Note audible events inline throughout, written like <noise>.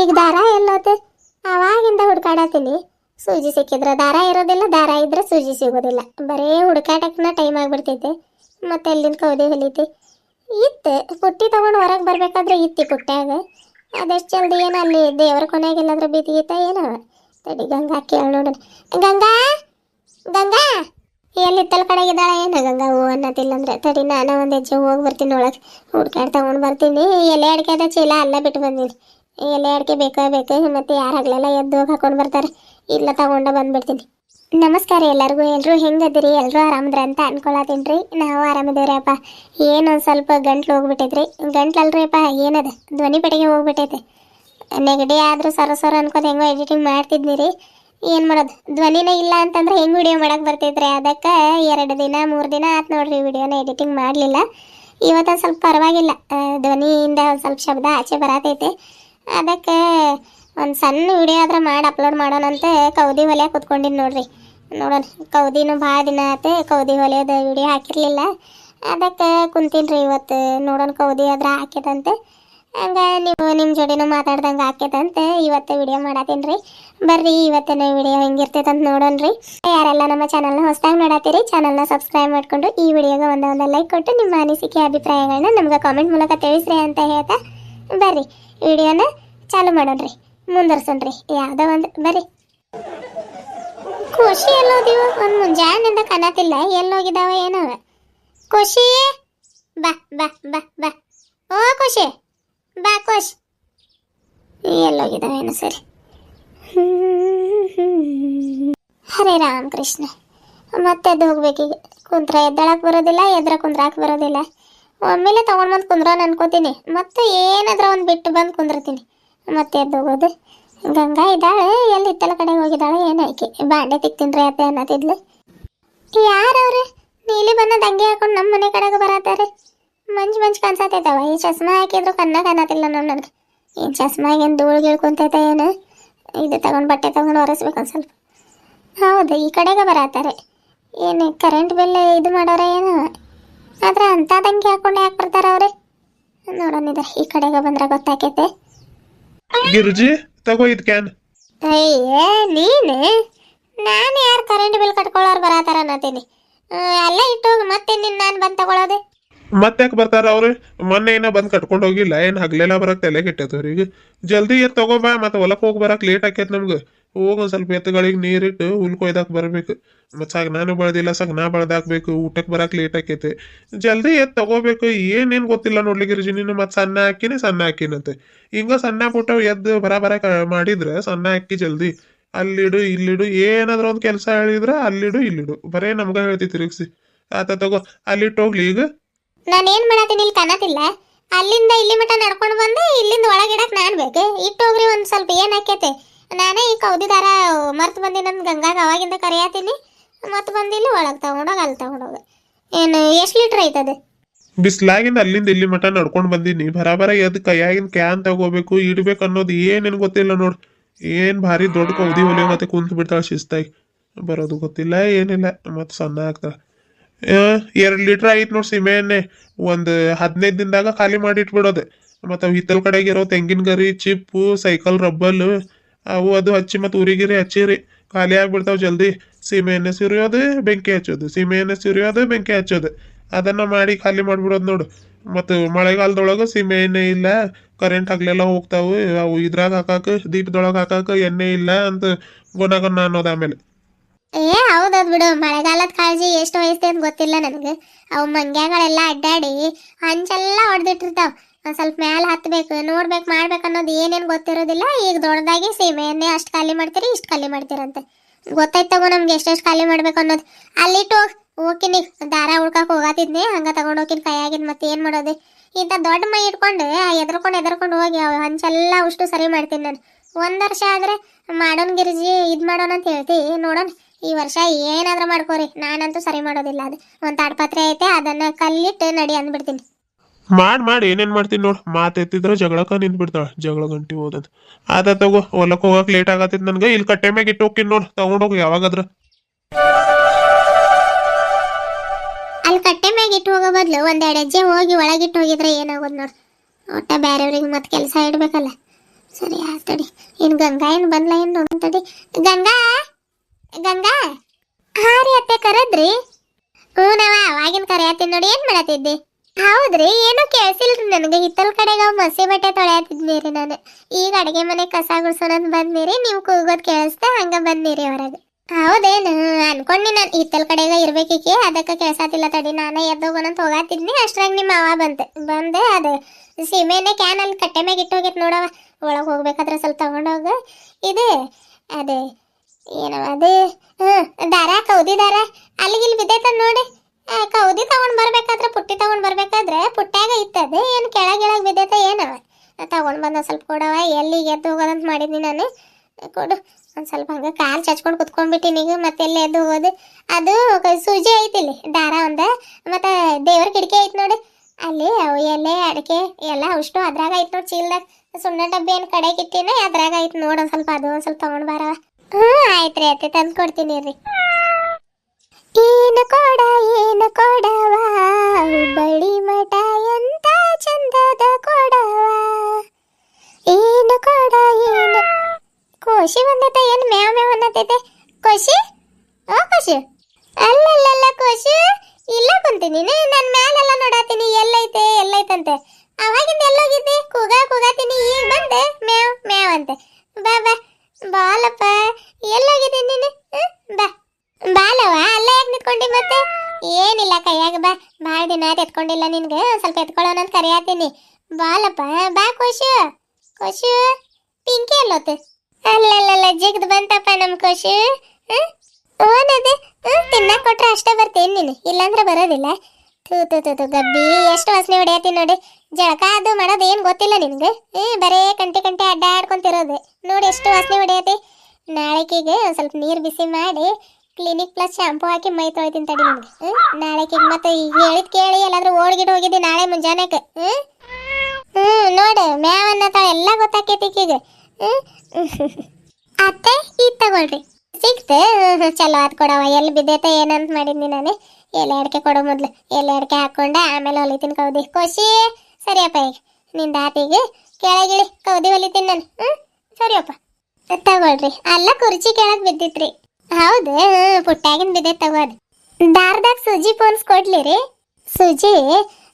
ಈಗ ದಾರ ಎಲ್ಲೋತು? ಅವಾಗಿಂದ ಹುಡ್ಕಾಡತ್ತೀನಿ. ಸೂಜಿ ಸಿಕ್ಕಿದ್ರೆ ದಾರ ಇರೋದಿಲ್ಲ, ದಾರ ಇದ್ರೆ ಸೂಜಿ ಸಿಗೋದಿಲ್ಲ. ಬರೇ ಹುಡುಕಾಟಕ್ಕನ ಟೈಮ್ ಆಗಿಬಿಡ್ತೈತೆ. ಮತ್ತೆ ಅಲ್ಲಿಂದ ಕೌದಿ ಹೊಲಿತಿ. ಇತ್ತು, ಪುಟ್ಟಿ ತೊಗೊಂಡು ಹೊರಗೆ ಬರಬೇಕಾದ್ರೆ ಇತ್ತಿ ಪುಟ್ಟ್ಯಾಗ ಅದೆಷ್ಟು ಜಲ್ದಿ ಏನು ಅಲ್ಲಿ ದೇವರ ಕೊನೆಗೆ ಎಲ್ಲಾದ್ರೂ ಬಿದ್ದಿಗಿತ್ತ ತಡಿ ಗಂಗಾ ಕೇಳಿ ನೋಡೋಣ. ಗಂಗಾ? ಗಂಗಾ? ಎಲ್ಲಿ ತಲೆ ಕಡೆಗಿದ್ದಾಳೆ ಏನು? ಗಂಗಾ ಹೂ ಅನ್ನೋದಿಲ್ಲ ಅಂದ್ರೆ ತಡಿ ನಾನು ಒಂದು ಹೆಜ್ಜೆ ಹೋಗಿ ಬರ್ತೀನಿ ಒಳಗೆ. ಹುಡ್ಕಾಡ್ ತಗೊಂಡು ಬರ್ತೀನಿ. ಎಲೆ ಅಡಿಕೆ ಅದ ಚೀಲ ಅಲ್ಲ ಬಿಟ್ಟು ಬಂದೀನಿ. ಎಲೆ ಅಡಿಕೆ ಬೇಕೇ ಬೇಕು ಮತ್ತೆ ಯಾರು ಹಗಲೆಲ್ಲ ಎದ್ದು ಹೋಗಿ ಹಾಕೊಂಡು ಬರ್ತಾರೆ. ಇಲ್ಲ ತಗೊಂಡ ಬಂದ್ಬಿಡ್ತೀನಿ. ನಮಸ್ಕಾರ ಎಲ್ಲರಿಗೂ. ಎಲ್ಲರೂ ಹೆಂಗದಿರಿ ಎಲ್ಲರೂ ಆರಾಮದ್ರ ಅಂತ ಅನ್ಕೊಳತೀನಿ ನಾವು ಆರಾಮಿದೇವ್ರಪ್ಪ. ಏನು ಒಂದು ಸ್ವಲ್ಪ ಗಂಟ್ಲು ಹೋಗ್ಬಿಟ್ಟೈತ್ರಿ. ಅಪ್ಪ ಏನದ? ಧ್ವನಿ ಪೆಟ್ಟಿಗೆ ಹೋಗ್ಬಿಟ್ಟೈತೆ. ನೆಗಡಿ ಆದರೂ ಸರ ಸರ ಅನ್ಕೋತ ಹೆಂಗೋ ಎಡಿಟಿಂಗ್ ಮಾಡ್ತಿದ್ನಿ ರೀ ಏನು ಮಾಡೋದು? ಧ್ವನಿನೇ ಇಲ್ಲ ಅಂತಂದ್ರೆ ಹೆಂಗೆ ವಿಡಿಯೋ ಮಾಡೋಕೆ ಬರ್ತೈತ್ರಿ? ಅದಕ್ಕೆ ಎರಡು ದಿನ, ಮೂರು ದಿನ ಆಯ್ತು ನೋಡ್ರಿ ವಿಡಿಯೋನ ಎಡಿಟಿಂಗ್ ಮಾಡಲಿಲ್ಲ. ಇವತ್ತು ಸ್ವಲ್ಪ ಪರವಾಗಿಲ್ಲ. ಧ್ವನಿಯಿಂದ ಒಂದು ಸ್ವಲ್ಪ ಶಬ್ದ ಆಚೆ ಬರತೈತೆ. ಅದಕ್ಕೆ ಒಂದು ಸಣ್ಣ ವಿಡಿಯೋ ಆದ್ರೆ ಮಾಡಿ ಅಪ್ಲೋಡ್ ಮಾಡೋಣಂತೆ ಕೌದಿ ಹೊಲೆ ಕುತ್ಕೊಂಡಿನಿ ನೋಡ್ರಿ. ನೋಡೋಣ, ಕೌದಿನೂ ಭಾಳ ದಿನ ಆಯ್ತು ಕೌದಿ ಹೊಲೆಯದ ವಿಡಿಯೋ ಹಾಕಿರಲಿಲ್ಲ. ಅದಕ್ಕೆ ಕುಂತೀನಿ ರೀ ಇವತ್ತು, ನೋಡೋಣ ಕೌದಿ ಆದ್ರೆ ಹಾಕಿದಂತೆ ಹಂಗೆ ನೀವು ನಿಮ್ಮ ಜೋಡಿನೂ ಮಾತಾಡ್ದಂಗೆ ಹಾಕಿದಂತೆ ಇವತ್ತು ವಿಡಿಯೋ ಮಾಡತ್ತೀನಿ ರೀ ಬರ್ರಿ, ಇವತ್ತಿನ ವಿಡಿಯೋ ಹೆಂಗಿರ್ತೈತೆ ಅಂತ ನೋಡೋಣ ರೀ ಯಾರೆಲ್ಲ ನಮ್ಮ ಚಾನಲ್ನ ಹೊಸದಾಗಿ ನೋಡತ್ತೀರಿ ಚಾನಲ್ನ ಸಬ್ಸ್ಕ್ರೈಬ್ ಮಾಡಿಕೊಂಡು ಈ ವಿಡಿಯೋಗೆ ಒಂದೊಂದು ಒಂದು ಲೈಕ್ ಕೊಟ್ಟು ನಿಮ್ಮ ಅನಿಸಿಕೆ ಅಭಿಪ್ರಾಯಗಳನ್ನ ನಮ್ಗೆ ಕಾಮೆಂಟ್ ಮೂಲಕ ತಿಳಿಸ್ರಿ ಅಂತ ಹೇಳ್ತಾ. ಬರ್ರಿ, ವಿಡಿಯೋನ ಚಾಲು ಮಾಡೋಣ್ರಿ ಮುಂದರ್ಸೋಣ್ರಿ ಯಾವುದೋ ಒಂದು, ಬರ್ರಿ. ಖುಷಿ ಎಲ್ಲೋದಿವ, ಒಂದು ಮುಂಜಾನಿಂದ ಕಾಣತಿಲ್ಲ ಎಲ್ಲೋಗಿದಾವ ಏನವ ಖುಷಿ? ಬಾ ಬಾ ಬಾ ಬಾ. ಓ, ಖುಷಿ. ಬಾ, ಖುಷಿ. ಎಲ್ಲೋಗಿದಾವೇನು ಸರಿ. ಹರೇ ರಾಮಕೃಷ್ಣ. ಮತ್ತೆ ಎದ್ದು ಹೋಗ್ಬೇಕೀಗ ಕುಂತ್ರ ಎದ್ದಳಕ್ ಬರೋದಿಲ್ಲ, ಎದ್ರ ಕುಂದ್ರಾಕ್ ಬರೋದಿಲ್ಲ. ಒಮ್ಮೆಲೆ ತಗೊಂಡ್ ಬಂದು ಕುಂದ್ರೋನ್ ಅನ್ಕೋತೀನಿ. ಮತ್ತೆ ಏನಾದ್ರ ಒಂದು ಬಿಟ್ಟು ಬಂದು ಕುಂದಿರ್ತೀನಿ. ಮತ್ತೆ ಎದ್ದು ಹೋಗೋದು ಗಂಗಾ ಇದ್ದಾಳೆ, ಎಲ್ಲಿ ಇತ್ತಲ ಕಡೆ ಹೋಗಿದ್ದಾಳೆ, ಏನು ಬಾಂಡೆ ತಿಕ್ತೀನ್ರಿ ಅತ್ತೆ ಅನ್ನತ್ತಿದ್ಲು ಯಾರವ್ರೆ? ನೀಲಿ ಬಣ್ಣದ ಅಂಗಿ ಹಾಕೊಂಡು ನಮ್ಮ ಮನೆ ಕಡೆಗೆ ಬರತ್ತಾರೆ ಮಂಜ್ ಮಂಜ್ ಕಾಣಿಸತೈತವ. ಈ ಚಸ್ಮಾ ಹಾಕಿದ್ರು ಕನ್ನ ಕಾಣತಿಲ್ಲ ನೋಡಿ ನನಗೆ. ಏನ್ ಚಸ್ಮಾ ಏನು ಧೂಳು ಗಿಳ್ಕೊಂತೈತ ಏನು? ಇದು ತಗೊಂಡು ಬಟ್ಟೆ ತಗೊಂಡು ಒರೆಸ್ಬೇಕು ಸ್ವಲ್ಪ. ಹೌದು, ಈ ಕಡೆಗೆ ಬರತ್ತಾರೆ ಏನು ಕರೆಂಟ್ ಬಿಲ್ ಇದು ಮಾಡೋರ ಏನು? ಆದ್ರೆ ಅಂತ ದಂಗೆ ಹಾಕೊಂಡು ಯಾಕೆ ಬರ್ತಾರೆ ಅವ್ರೆ? ನೋಡೋಣ ಇದೆ ಈ ಕಡೆಗೆ ಬಂದ್ರೆ ಗೊತ್ತಾಕೈತೆ ಗಿರುಜಿ ತಗೋ ಇದ್ ಕ್ಯಾನ್ ಅಯ್ಯೇ ನೀನು? ನಾನು ಯಾರು ಕರೆಂಟ್ ಬಿಲ್ ಕಟ್ಕೊಳ್ಳೋರು ಬರತಾರ ಅನ್ನತೀನಿ ಅಲ್ಲೇ ಇಟ್ಟೋಗಿ ಮತ್ತೆ ನಿನ್ನ ನಾನು ಬಂದು ತಗೊಳ್ಳೋದೆ ಮತ್ತ್ಯಾಕ್ ಬರ್ತಾರ ಅವ್ರು? ಮೊನ್ನೆ ಏನೋ ಬಂದ್ ಕಟ್ಕೊಂಡು ಹೋಗಿಲ್ಲ ಏನ್ ಹಗ್ಲೆಲ್ಲ ಬರಕ್ ತಲೆ ಕೆಟ್ಟೈತೆ ಅವ್ರಿಗೆ. ಜಲ್ದಿ ತಗೋ ತಗೋಬಾ ಮತ್ತೆ ಹೊಲಕ್ ಹೋಗಿ ಬರಕ್ ಲೇಟ್ ಆಕೈತ್ ನಮ್ಗೆ. ಹೋಗ್ ಸ್ವಲ್ಪ ಎತ್ತುಗಳಿಗೆ ನೀರಿಟ್ಟು ಹುಲ್ ಕೊಯ್ದಾಕ್ ಬರ್ಬೇಕು. ನಾನು ಬೆಳೆದಿಲ್ಲ ಬೆಳ್ದಿಲ್ಲ ಸಗನಾ ಬೆಳೆದಾಕ್ಬೇಕು ಊಟಕ್ಕೆ ಬರಕ್ ಲೇಟ್ ಆಕೈತೆ. ಜಲ್ದಿ ಎತ್ತು ತಗೋಬೇಕು, ಏನೇನು ಗೊತ್ತಿಲ್ಲ ನೋಡ್ಲಿಕ್ಕೆ ನೀನು ಮತ್ ಸಣ್ಣ ಹಾಕಿನಿ ಸಣ್ಣ ಹಾಕಿನಂತೆ ಹಿಂಗ ಸಣ್ಣ ಪುಟ್ಟ ಎದ್ದು ಬರ ಬರ ಮಾಡಿದ್ರೆ ಸಣ್ಣ ಹಾಕಿ ಜಲ್ದಿ. ಅಲ್ಲಿಡು, ಇಲ್ಲಿಡು, ಏನಾದ್ರೂ ಒಂದು ಕೆಲಸ ಹೇಳಿದ್ರೆ ಅಲ್ಲಿಡು, ಇಲ್ಲಿಡು. ಬರೇ ನಮ್ಗ ಹೇಳ್ತಿ ತಿರುಗಿಸಿ. ಆತ ತಗೋ ಅಲ್ಲಿಟ್ಟು ಹೋಗ್ಲಿ ಈಗ. ನಾನು ಮಾಡತ್ತೀನಿ ಇಲ್ಲಿ ಕಾಣತಿಲ್ಲ ಅಲ್ಲಿಂದ ಇಲ್ಲಿ ಮಟ ನಡ್ಕೊಂಡು ಬಂದೆ ಇಲ್ಲಿಂದ ಒಳಗಿಡಕ್ಕೆ ನಾನು ಬೇಕೆ? ಇಟ್ಟು ಹೋಗ್ರಿ ಒಂದು ಸ್ವಲ್ಪ, ಏನ್ ಹಾಕೈತೆ ನಾನೇ ಈ ಕೌದಿದಾರ ಮರ್ತು ಬಂದಿ ನನ್ನ ಗಂಗಾಗ ಅವಾಗಿಂದ ಕರೆಯತ್ತೀನಿ ಮತ್ತೆ ಬಂದಿಲ್ಲ ಒಳಗೆ ತಗೊಂಡೋಗ ಅಲ್ಲಿ ತಗೊಂಡೋಗ. ಏನು ಎಷ್ಟು ಲೀಟ್ರ್ ಐತದೆ? ಬಿಸ್ಲಾಗಿಂದ ಅಲ್ಲಿಂದ ಇಲ್ಲಿ ಮಟ ನಡ್ಕೊಂಡು ಬಂದೀನಿ ಬರಾಬರ ಎದ್ ಕೈಯಾಗಿನ ಕ್ಯಾನ್ ತಗೋಬೇಕು, ಇಡ್ಬೇಕು ಅನ್ನೋದು ಏನೇನು ಗೊತ್ತಿಲ್ಲ ನೋಡು. ಏನ್ ಭಾರಿ ದೊಡ್ಡ ಕೌದಿ ಹೊಲಿ ಮತ್ತೆ ಕುಂತ್ ಬಿಡ್ತಾಳ ಶಿಸ್ತಾಗಿ. ಬರೋದು ಗೊತ್ತಿಲ್ಲ, ಏನಿಲ್ಲ ಮತ್ ಸಣ್ಣ ಆಗ್ತಾಳ. ಎರಡು ಲೀಟರ್ ಐತ್ ನೋಡಿ ಸೀಮೆ ಎಣ್ಣೆ. ಒಂದ್ ಹದಿನೈದು ದಿನದಾಗ ಖಾಲಿ ಮಾಡಿ ಇಟ್ಬಿಡೋದು. ಮತ್ತ ಕಡೆಗೆ ಇರೋ ತೆಂಗಿನ ಗರಿ, ಚಿಪ್ಪು, ಸೈಕಲ್, ರಬ್ಬಲ್ ಅವು ಅದು ಹಚ್ಚಿ ಮತ್ತು ಉರಿಗಿರಿ ಹಚ್ಚಿರಿ. ಖಾಲಿ ಆಗ್ಬಿಡ್ತಾವ ಜಲ್ದಿ. ಸೀಮೆ ಎಣ್ಣೆ ಸುರಿಯೋದು, ಬೆಂಕಿ ಹಚ್ಚೋದು. ಸೀಮೆ ಎಣ್ಣೆ ಸುರಿಯೋದು, ಬೆಂಕಿ ಹಚ್ಚೋದು. ಅದನ್ನ ಮಾಡಿ ಖಾಲಿ ಮಾಡ್ಬಿಡೋದು ನೋಡು. ಮತ್ತು ಮಳೆಗಾಲದೊಳಗೆ ಸೀಮೆ ಎಣ್ಣೆ ಇಲ್ಲ. ಕರೆಂಟ್ ಆಗಲೆಲ್ಲ ಹೋಗ್ತಾವೆ. ಅವು ಇದ್ರಾಗ ಹಾಕಾಕ, ದೀಪದೊಳಗೆ ಹಾಕಾಕ ಎಣ್ಣೆ ಇಲ್ಲ ಅಂತ ಗುಣಗನ್ನ ಅನ್ನೋದು ಆಮೇಲೆ. ಏ, ಹೌದದ್ ಬಿಡು. ಮಳೆಗಾಲದ ಕಾಳಜಿ ಎಷ್ಟು ವಹಿಸ್ತೈತೆ ಅಂತ ಗೊತ್ತಿಲ್ಲ ನನಗೆ. ಅವು ಮಂಗ್ಯಾಗಳೆಲ್ಲ ಅಡ್ಡಾಡಿ ಹಂಚೆಲ್ಲ ಹೊಡೆದಿಟ್ಟಿರ್ತಾವ. ಸ್ವಲ್ಪ ಮ್ಯಾಲ ಹತ್ತಬೇಕು ನೋಡ್ಬೇಕು, ಮಾಡ್ಬೇಕು ಅನ್ನೋದು ಏನೇನು ಗೊತ್ತಿರೋದಿಲ್ಲ. ಈಗ ದೊಡ್ಡದಾಗಿ ಸೀಮೆ ಎಣ್ಣೆ ಅಷ್ಟು ಖಾಲಿ ಮಾಡ್ತೀರಿ, ಇಷ್ಟು ಖಾಲಿ ಮಾಡ್ತೀರಂತೆ. ಗೊತ್ತಾಯ್ತು ತಗೋ ನಮ್ಗೆ ಎಷ್ಟೆಷ್ಟು ಖಾಲಿ ಮಾಡ್ಬೇಕು ಅನ್ನೋದು. ಅಲ್ಲಿಟ್ಟು ಹೋಗ್ ಹೋಗಿನಿ ದಾರ ಉಳ್ಕಕ್ಕೆ ಹೋಗತ್ತಿದ್ನಿ ಹಂಗೆ ತಗೊಂಡು ಹೋಗಿನ ಕೈಯಾಗಿನ ಮತ್ತೆ ಏನು ಮಾಡೋದು. ಇಂಥ ದೊಡ್ಡ ಮೈ ಇಟ್ಕೊಂಡು ಎದ್ರಕೊಂಡು ಎದ್ರಕೊಂಡು ಹೋಗಿ ಹಂಚೆಲ್ಲ ಅಷ್ಟು ಸರಿ ಮಾಡ್ತೀನಿ ನಾನು. ಒಂದು ವರ್ಷ ಆದ್ರೆ ಮಾಡೋಣ ಗಿರಿಜಿ ಇದು ಮಾಡೋಣ ಅಂತ ಹೇಳ್ತಿ. ನೋಡೋಣ, ಈ ವರ್ಷ ಏನಾದ್ರೂ ಮಾಡ್ಕೋರಿ. ನಾನಂತೂ ಸರಿ ಮಾಡೋದಿಲ್ಲ ಅದು. ಒಂದು ತಾಡ್ಪತ್ರೆ ಐತೆ, ಅದನ್ನ ಕಲ್ಲಿಟ್ಟು ನಡಿ ಅಂದ್ಬಿಡ್ತೀನಿ. ಮಾಡ್ ಮಾಡಿ, ಏನೇನ್ ಮಾಡ್ತೀನಿ ನೋಡ್. ಮಾತ್ ಎತ್ತಿದ್ರ ಜಗಳಕ್ಕ ನಿಂತ್ ಬಿಡ್ತಾಳ. ಜಗಳ ಗಂಟಿ ಹೋದದ್. ಆತ ತಗೋ, ಹೊಲಕ್ ಹೋಗಕ್ ಲೇಟ್ ಆಗತ್ತಿದ್ ನನ್ಗೆ. ಇಲ್ಲಿ ಕಟ್ಟೆ ಮ್ಯಾಗ ಇಟ್ಟು ಹೋಗ್ತೀನಿ ನೋಡ್. ತಗೊಂಡೋಗಿ ಯಾವಾಗಾದ್ರ. ಅಲ್ಲಿ ಕಟ್ಟೆ ಮ್ಯಾಗ ಇಟ್ಟು ಹೋಗೋ ಬದಲು ಒಂದೆರಡು ಹೆಜ್ಜೆ ಹೋಗಿ ಒಳಗಿಟ್ಟು ಹೋಗಿದ್ರೆ ಏನಾಗೋದು ನೋಡು. ಒಟ್ಟ ಬೇರೆಯವ್ರಿಗೆ ಮತ್ತೆ ಕೆಲಸ ಇಡ್ಬೇಕಲ್ಲ. ಸರಿ ಆತಡಿ ಏನು ಗಂಗಾ ಏನು ಬಂದ್ಲ ಏನು ನೋಡ್ತಡಿ ತಡಿ. ಗಂಗಾ? ಗಂಗಾ? ಹಾ ರೀ ಅತ್ತೆ ಕರದ್ರಿ? ಹ್ಞೂ ನಾವ, ಅವಾಗಿನ ಕರೆಯತ್ತೀನಿ ನೋಡಿ. ಏನು ಮಾಡತ್ತಿದ್ದೆ? ಹೌದ್ರಿ, ಏನು ಕೇಳಿಸಿಲ್ರಿ ನನಗೆ. ಹಿತ್ತಲ ಕಡೆಗೆ ಮಸಿ ಬಟ್ಟೆ ತೊಳೆಯತ್ತಿದ್ನಿ ನಾನು. ಈಗ ಅಡಿಗೆ ಮನೆ ಕಸ ಗುಡ್ಸೋಣಂತ ಬಂದ್ನಿರಿ ನೀವು ಕೂಗೋದ್ ಕೇಳಿಸ್ದೆ ಹಂಗ ಬಂದ್ನಿರಿ ಹೊರಗೆ. ಹೌದೇನು ಅನ್ಕೊಂಡಿ ನಾನು ಹಿತ್ತಲ ಕಡೆಗೆ ಇರ್ಬೇಕಿಕ್ಕೆ ಅದಕ್ಕೆ ಕೇಳ್ಸಾತಿಲ್ಲ ತಡಿ. ನಾನೇ ಎದ್ದೋಗೋಣಂತ ಹೋಗಾತಿದ್ನಿ, ಅಷ್ಟ್ರಾಗ ನಿಮ್ಮ ಅವ ಬಂತೆ ಬಂದೆ ಅದು. ಸೀಮೆನೆ ಕ್ಯಾನ್ ಅಲ್ಲಿ ಕಟ್ಟೆ ಮ್ಯಾಗ ಇಟ್ಟು ಹೋಗಿತ್ತು ನೋಡವ. ಒಳಗೆ ಹೋಗ್ಬೇಕಾದ್ರೆ ಸ್ವಲ್ಪ ತಗೊಂಡೋಗ ಇದು, ಅದೇ, ಏನವ, ಅದೇ ಹ್ಞೂ ದಾರ ಕೌದಿ ದಾರ. ಅಲ್ಲಿಗೆ ಇಲ್ಲಿ ಬಿದ್ದೈತ ನೋಡಿ. ಕೌದಿ ತಗೊಂಡ್ ಬರ್ಬೇಕಾದ್ರೆ, ಪುಟ್ಟಿ ತಗೊಂಡ್ ಬರ್ಬೇಕಾದ್ರೆ ಪುಟ್ಟ್ಯಾಗ ಇತ್ತದ. ಏನು ಕೆಳಗೆ ಬಿದ್ದೈತೆ ಏನವ? ತಗೊಂಡ್ ಬಂದ ಸ್ವಲ್ಪ ಕೊಡವ. ಎಲ್ಲಿಗೆ ಎದ್ದು ಹೋಗೋದಂತ ಮಾಡಿದ್ನಿ ನಾನು. ಕೊಡು. ಒಂದು ಸ್ವಲ್ಪ ಹಂಗೆ ಕಾಲು ಚಚ್ಕೊಂಡು ಕುತ್ಕೊಂಡ್ಬಿಟ್ಟಿನಿ ಈಗ. ಮತ್ತೆ ಎಲ್ಲಿ ಎದ್ದು ಹೋಗೋದು? ಅದು ಸೂಜಿ ಸೂಜಿ ಐತಿಲ್ಲಿ ದಾರ ಒಂದ. ಮತ್ತೆ ದೇವ್ರ ಕಿಟಕಿ ಐತಿ ನೋಡಿ. ಅಲ್ಲಿ ಅವು ಎಲೆ, ಅಡಿಕೆ, ಎಲ್ಲ ಅಷ್ಟು ಅದ್ರಾಗ ಐತಿ ನೋಡಿ ಚೀಲ್ದಾಗ. ಸುಣ್ಣ ಡಬ್ಬಿ ಏನು ಕಡೆ ಇಟ್ಟಿನ ಅದ್ರಾಗ ಐತಿ ನೋಡು ಒಂದು ಸ್ವಲ್ಪ. ಅದು ಒಂದು ಸ್ವಲ್ಪ ತಗೊಂಡ್ ಬಾರವ. ಹ್ಞೂ ಆಯ್ತು ರೀ ಆಯ್ತು ತಂದು ಕೊಡ್ತೀನಿ ರೀ ಏನು ಕೊಡ ಏನು ಕೊಡವ ಹುಬ್ಬಳ್ಳಿ ಮಠ ಎಂತ ಚಂದದ ಕೊಡವ ಏನು ಕೊಡ ಏನು ಕೋಶಿ ಬಂದೈತ ಏನು ಮೇವ್ ಮೇವ್ ಅನ್ನತೈತೆ ಕೋಶಿ ಓ ಕೋಶಿ ಅಲ್ಲಲ್ಲಲ್ಲ ಕೋಶಿ ಇಲ್ಲ ಕುಂತೀನಿ ನನ್ನ ಮ್ಯಾಲೆಲ್ಲ ನೋಡಾತೀನಿ ಎಲ್ಲೈತೆ ಎಲ್ಲೈತಂತೆ ಅವಾಗಿಂದ ಎಲ್ಲೋಗಿದ್ದೆ? ಕೂಗ, ಕೂಗಾತೀನಿ. ಈಗ ಬಂದೆ. ಮೇವ್ ಮೇವ್ ಅಂತೆ. ಬಾ ಬಾ. ಬಾಲಪ್ಪ, ಎಲ್ಲೋಗಿದ್ದೆ ನೀನು? ಬಾ. ಬಾಲವ ಅಲ್ಲೇ ಯಾಕೆ ನಿಂತ್ಕೊಂಡಿ ಮತ್ತೆ? ಏನಿಲ್ಲ ಕೈಯಾಗ, ಬಾ. ಭಾಳ ದಿನ ಆಯ್ತು ಎತ್ಕೊಂಡಿಲ್ಲ ನಿನ್ಗೆ. ಸ್ವಲ್ಪ ಎತ್ಕೊಳ್ಳೋಣ ಅಂತ ಕರೆಯತ್ತೀನಿ ಬಾಲಪ್ಪ, ಬಾ ಖುಷಿ ಖುಷು ಪಿಂಕಿ ಎಲ್ಲೋತು. ಅಲ್ಲಲ್ಲಲ್ಲ, ಜಿಗ್ದು ಬಂತಪ್ಪ ನಮ್ ಖುಷಿ ಓನದೆ. ತಿನ್ನಕ್ಕೆ ಕೊಟ್ರೆ ಅಷ್ಟೇ ಬರ್ತೀನಿ ನೀನು. ಇಲ್ಲಾಂದ್ರೆ ಬರೋದಿಲ್ಲ. ತೂ ತೂ ತೂ ಗಬ್ಬಿ ಎಷ್ಟು ವಾಸನೆ ಹೊಡೆಯತ್ತೀನಿ ನೋಡಿ. ಜಳಕ ಅದು ಮಾಡೋದು ಏನು ಗೊತ್ತಿಲ್ಲ ನಿನಗೆ? ಏ, ಬರೇ ಕಂಟೆ ಕಂಟೆ ಅಡ್ಡಾಡ್ಕೊಂತಿರೋದು. ನೋಡಿ ಎಷ್ಟು ವಾಸನೆ ಹೊಡೆಯತಿ ನಾಳೆಕಿಗೆ ಸ್ವಲ್ಪ ನೀರು ಬಿಸಿ ಮಾಡಿ ಕ್ಲಿನಿಕ್ ಪ್ಲಸ್ ಶಾಂಪು ಹಾಕಿ ಮೈ ತೊಳಿತೀನಿ ತಡಿ ನಿಮ್ಗೆ. ನಾಳೆಕಿಗೆ ಮತ್ತೆ ಈಗ ಹೇಳಿದ್ ಕೇಳಿ ಎಲ್ಲಾದರೂ ಓಡ್ಗಿಡ್ ಹೋಗಿದ್ದೆ ನಾಳೆ ಮುಂಜಾನೆಗೆ ಹ್ಞೂ ಹ್ಞೂ ನೋಡು ಮ್ಯಾವನ್ನ ತ ಎಲ್ಲ ಗೊತ್ತಾಕೈತಿ ಈಕಿಗೆ. ಹ್ಮ್? <laughs> ಅತ್ತೆ ಈಗ ತಗೊಳ್ರಿ. ಸಿಕ್ತೆ. <laughs> ಚಲೋ ಅದು ಕೊಡವ ಎಲ್ಲಿ ಬಿದ್ದೈತೆ ಏನಂತ ಮಾಡಿದ್ನಿ ನಾನು. ಎಲೆ ಅಡಿಕೆ ಕೊಡೋ ಮೊದ್ಲು. ಎಲೆ ಅಡಿಕೆ ಹಾಕೊಂಡೆ ಆಮೇಲೆ ಹೊಲಿತೀನಿ ಕೌದಿ. ಖುಷಿ ಸರಿಯಪ್ಪ ಈಗ. ನಿನ್ ದಾತಿಗೆ ಕೆಳಗಿಳಿ. ಕೌದಿ ಹೊಲಿತೀನಿ ನಾನು. ಹ್ಮ್? ಸರಿಯಪ್ಪ. ತಗೊಳ್ರಿ. ಅಲ್ಲ ಕುರ್ಚಿ ಕೆಳಗ್ ಬಿದ್ದಿತ್ರಿ. ಹೌದು. ಪುಟ್ಟಾಗಿನ್ ಬಿದ್ದೆ ತಗೋದ್ ದಾರ್ದಾಗ ಸುಜಿ ಪೋನ್ಸ್ ಕೊಡ್ಲಿ ಸುಜಿ,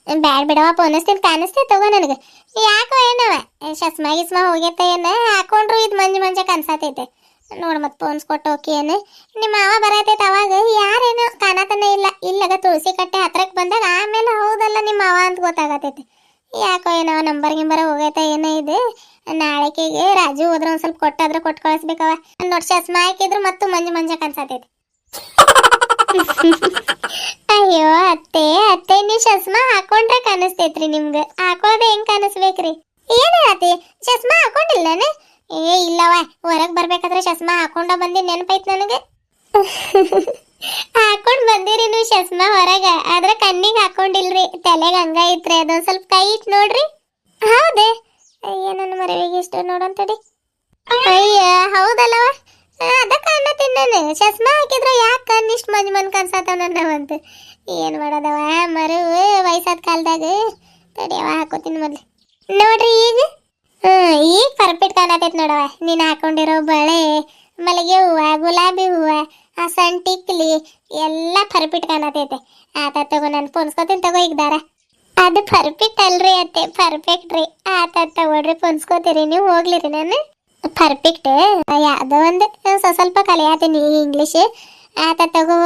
ಬ್ಯಾಡ್ ಬಿಡವ ಪೋನಸ್ತೀನಿ ಕಾಣಿಸ್ತೇ ತಗೋ ನನಗೆ. ಯಾಕೋ ಏನವ? ಶಸ್ಮಾ ಗಿಸ್ಮಾ ಹೋಗೈತೆ ಏನ? ಹಾಕೊಂಡ್ರು ಇದು ಮಂಜು ಮಂಜ ಕನ್ಸಾತೈತೆ ನೋಡ್ ಮತ್ತೆ ಫೋನ್ಸ್ ಕೊಟ್ಟು ಹೋಗಿ ಏನು? ನಿಮ್ಮ ಮಾವ ಬರತೈತೆ ಅವಾಗ, ಯಾರೇನು ಕಾಣತನೇ ಇಲ್ಲ. ಇಲ್ಲಗ ತುಳಸಿ ಕಟ್ಟೆ ಹತ್ರಕ್ಕೆ ಬಂದಾಗ ಆಮೇಲೆ ಹೌದಲ್ಲ ನಿಮ್ಮ ಮಾವ ಅಂತ ಗೊತ್ತಾಗತೈತೆ. ಯಾಕೋ ಏನೋ ನಂಬರ್ ಗಿಂಬರ್ ಹೋಗೈತೆ ಏನೋ ಇದೆ. ನಾಳೆಕೆಗೆ ರಾಜು ಹೋದ್ರೆ ಒಂದು ಸ್ವಲ್ಪ ಕೊಟ್ಟಾದ್ರೆ ಕೊಟ್ಟು ಕಳಿಸ್ಬೇಕವ ನೋಡಿ ಚಸ್ಮಾ ಹಾಕಿದ್ರು ಮತ್ತು ಮಂಜು ಮಂಜ ಕನ್ಸಾತೈತಿ ಅಯ್ಯೋ ಅತ್ತೆ ಅತ್ತೆ, ನೀ ಚಸ್ಮಾ ಹಾಕೊಂಡ್ರೆ ಕಾಣಿಸ್ತೈತ್ರಿ ನಿಮ್ಗೆ. ಹಾಕೋದೆ ಹೆಂಗ್ ಕಾಣಿಸ್ಬೇಕ್ರಿ? ಏನೇ ಅತ್ತೆ, ಚಸ್ಮಾ ಹಾಕೊಂಡಿಲ್ಲನೆ? ಏ ಇಲ್ಲವ ಹೊರಗೆ ಬರ್ಬೇಕಾದ್ರೆ ಚಸ್ಮಾ ಹಾಕೊಂಡ ಬಂದಿ ನೆನಪೈತ್ ನನಗೆ. ಹಾಕೊಂಡ್ ಬಂದಿರಿ ನೀವು ಚಸ್ಮಾ ಹೊರಗ, ಆದ್ರೆ ಕಣ್ಣಿಗೆ ಹಾಕೊಂಡಿಲ್ರಿ, ತಲೆಗೆ ಹಂಗ ಐತ್ರಿ, ಅದೊಂದ್ ಸ್ವಲ್ಪ ಕೈ ಇಟ್ ನೋಡ್ರಿ. ಹೌದೇ? ಅಯ್ಯ, ನನ್ನ ಮರವಿಗೆ ಇಷ್ಟ ನೋಡಂತಡಿ ಅಯ್ಯ ಹೌದಲ್ಲವ ಅದ ಅನ್ನ ತಿನ್ನಾನೆ ಚಸ್ಮಾ ಹಾಕಿದ್ರೆ ಯಾಕೆ ಕಣ್ಣು ಇಷ್ಟು ಮಂಜ್ ಮಂದ್ ಕನ್ಸತ್ತವ ನನ್ನವಂತ ಏನು ಮಾಡೋದವ ಮರು ವಯಸ್ಸಾದ ಕಾಲದಾಗ. ತಡಿಯವ ಹಾಕೋತೀನಿ ಮೊದ್ಲು. ನೋಡ್ರಿ ಈಗ. ಈಗ ಪರ್ಫೆಕ್ಟ್ ಕಾಣತೈತಿ ನೋಡವ ನೀನು ಹಾಕೊಂಡಿರೋ ಬಳೆ, ಮಲ್ಲಿಗೆ ಹೂವ, ಗುಲಾಬಿ ಹೂವ, ಆ ಸಣ್ಣ ಟಿಕ್ಲಿ ಎಲ್ಲ ಪರ್ಫೆಕ್ಟ್ ಕಾಣತೈತೆ ಆತ ತಗೋ, ನಾನು ಪೊನ್ಸ್ಕೊತೀನಿ ತಗೋ ಈಗ ದಾರ. ಅದು ಪರ್ಫೆಕ್ಟ್ ಅಲ್ರಿ ಅತ್ತೆ, ಪರ್ಫೆಕ್ಟ್ ರೀ. ಆತ ತಗೊಳ್ರಿ ಪೊನ್ಸ್ಕೋತೀರಿ ನೀವು ಹೋಗ್ಲಿರಿ ನಾನು. ಪರ್ಫೆಕ್ಟ್ ಯಾವುದೋ ಒಂದು ಸ್ವಲ್ಪ ಕಲಿಯಾತೀನಿ ಇಂಗ್ಲೀಷ್ ಆತ ತಗೋ.